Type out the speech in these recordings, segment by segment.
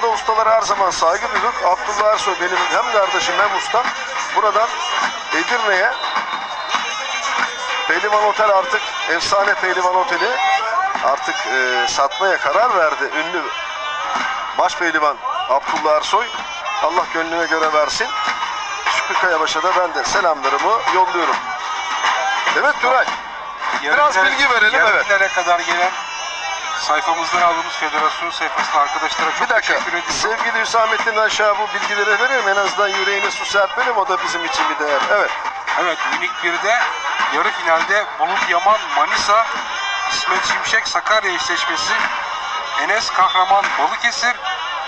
konuda ustalara her zaman saygı duyduk. Abdullah Ersoy benim hem kardeşim hem ustam. Buradan Edirne'ye Pehlivan Otel artık efsane Pehlivan Oteli artık e, satmaya karar verdi. Ünlü baş pehlivan Abdullah Ersoy. Allah gönlüne göre versin. Şükrü Kayabaş'a da ben de selamlarımı yolluyorum. Evet Turay. Biraz bilgi verelim, yarı evet. kadar gelen sayfamızdan aldığımız federasyon sayfasına arkadaşlara çok Bir dakika. teşekkür ediyorum. Sevgili Hüsamettin aşağı bu bilgileri verelim. En azından yüreğine su serpelim. O da bizim için bir değer. Evet. Evet Münih 1'de yarı finalde Bulut Yaman Manisa, İsmet Şimşek Sakarya eşleşmesi, Enes Kahraman Balıkesir,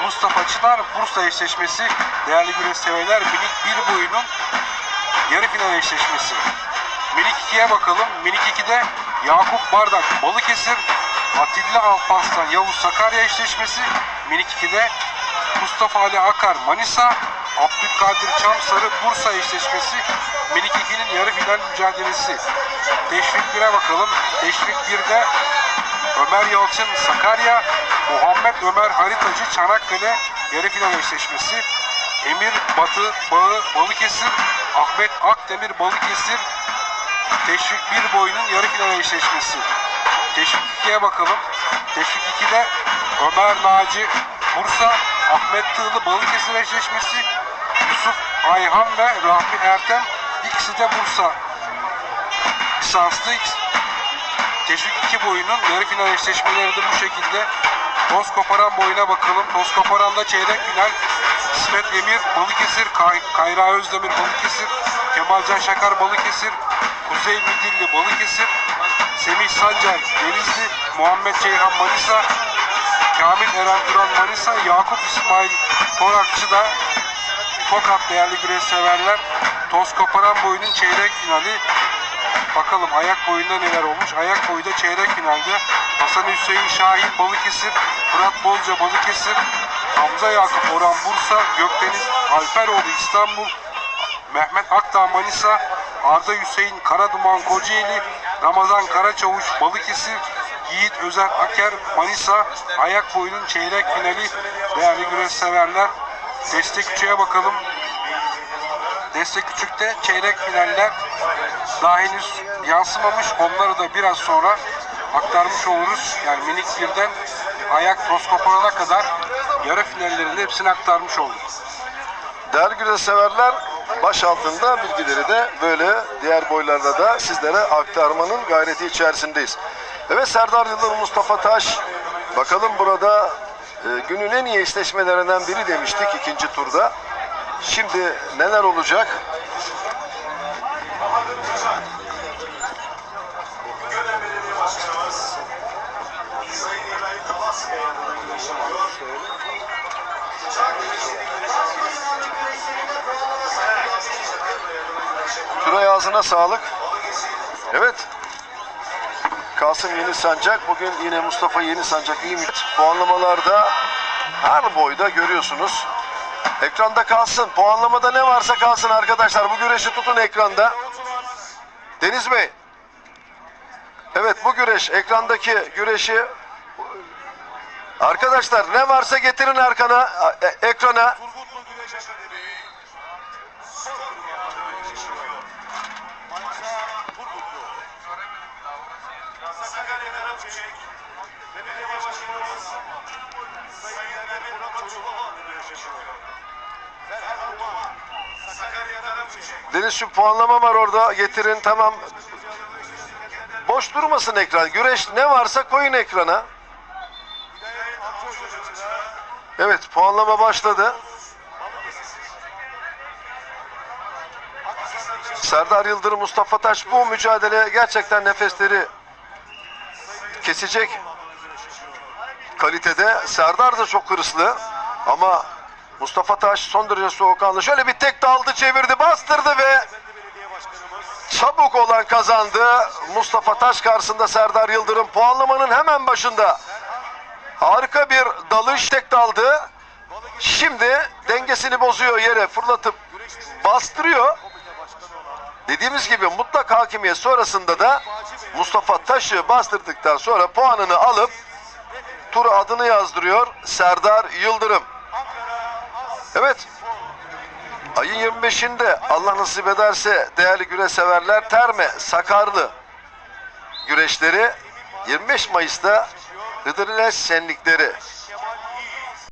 Mustafa Çınar Bursa eşleşmesi, değerli güreş severler Minik 1 boyunun yarı final eşleşmesi. Minik 2'ye bakalım. Minik 2'de Yakup Bardak Balıkesir, Atilla Alparslan Yavuz Sakarya eşleşmesi. Minik 2'de Mustafa Ali Akar Manisa, Abdülkadir Çamsarı Bursa eşleşmesi. Minik 2'nin yarı final mücadelesi. Teşvik 1'e bakalım. Teşvik 1'de Ömer Yalçın Sakarya, Muhammed Ömer Haritacı Çanakkale yarı final eşleşmesi. Emir Batı Bağı Balıkesir, Ahmet Akdemir Balıkesir Teşvik 1 boyunun yarı final eşleşmesi. Teşvik 2'ye bakalım. Teşvik 2'de Ömer Naci Bursa, Ahmet Tığlı Balıkesir eşleşmesi. Yusuf Ayhan ve Rahmi Ertem ikisi de Bursa lisanslı Teşvik 2 boyunun yarı final eşleşmeleri de bu şekilde. Toz koparan boyuna bakalım. Toz koparanda çeyrek final İsmet Emir Balıkesir, Kay Kayra Özdemir Balıkesir, Kemalcan Şakar Balıkesir, Kuzey Midilli Balıkesir, Semih Sancar Denizli, Muhammed Ceyhan Manisa, Kamil Eren Turan Manisa, Yakup İsmail Torakçı da Tokat değerli güreş severler. Toz koparan boyunun çeyrek finali Bakalım ayak boyunda neler olmuş. Ayak boyunda çeyrek finalde Hasan Hüseyin Şahin Balıkesir, Fırat Bolca Balıkesir, Hamza Yakup Orhan Bursa, Gökdeniz Alperoğlu İstanbul, Mehmet Akdağ Manisa, Arda Hüseyin Karaduman Kocaeli, Ramazan Karaçavuş Balıkesir, Yiğit Özer Aker Manisa, ayak boyunun çeyrek finali değerli güreş severler. Destek üçüye bakalım. Destek küçükte çeyrek finaller daha henüz yansımamış. Onları da biraz sonra aktarmış oluruz. Yani minik birden ayak toz koparana kadar yarı finallerinde hepsini aktarmış olduk. Değerli güreş severler baş altında bilgileri de böyle diğer boylarda da sizlere aktarmanın gayreti içerisindeyiz. Evet Serdar Yıldırım Mustafa Taş bakalım burada e, günün en iyi eşleşmelerinden biri demiştik ikinci turda. Şimdi neler olacak? Ağzına sağlık. Evet. Kasım Yeni Sancak. Bugün yine Mustafa Yeni Sancak iyi mi? Puanlamalarda her boyda görüyorsunuz. Ekranda kalsın. Puanlamada ne varsa kalsın arkadaşlar. Bu güreşi tutun ekranda. Deniz Bey. Evet bu güreş ekrandaki güreşi Arkadaşlar ne varsa getirin arkana e- ekrana. Çiçek. Deniz şu puanlama var orada getirin tamam. Boş durmasın ekran. Güreş ne varsa koyun ekrana. Evet puanlama başladı. Serdar Yıldırım, Mustafa Taş bu mücadele gerçekten nefesleri kesecek kalitede. Serdar da çok hırslı ama Mustafa Taş son derece soğukkanlı. Şöyle bir tek daldı çevirdi bastırdı ve çabuk olan kazandı. Mustafa Taş karşısında Serdar Yıldırım puanlamanın hemen başında. Harika bir dalış tek daldı. Şimdi dengesini bozuyor yere fırlatıp bastırıyor. Dediğimiz gibi mutlak hakimiyet sonrasında da Mustafa Taş'ı bastırdıktan sonra puanını alıp tura adını yazdırıyor Serdar Yıldırım. Evet. Ayın 25'inde Allah nasip ederse değerli güreş severler Terme Sakarlı güreşleri 25 Mayıs'ta Hıdırleş şenlikleri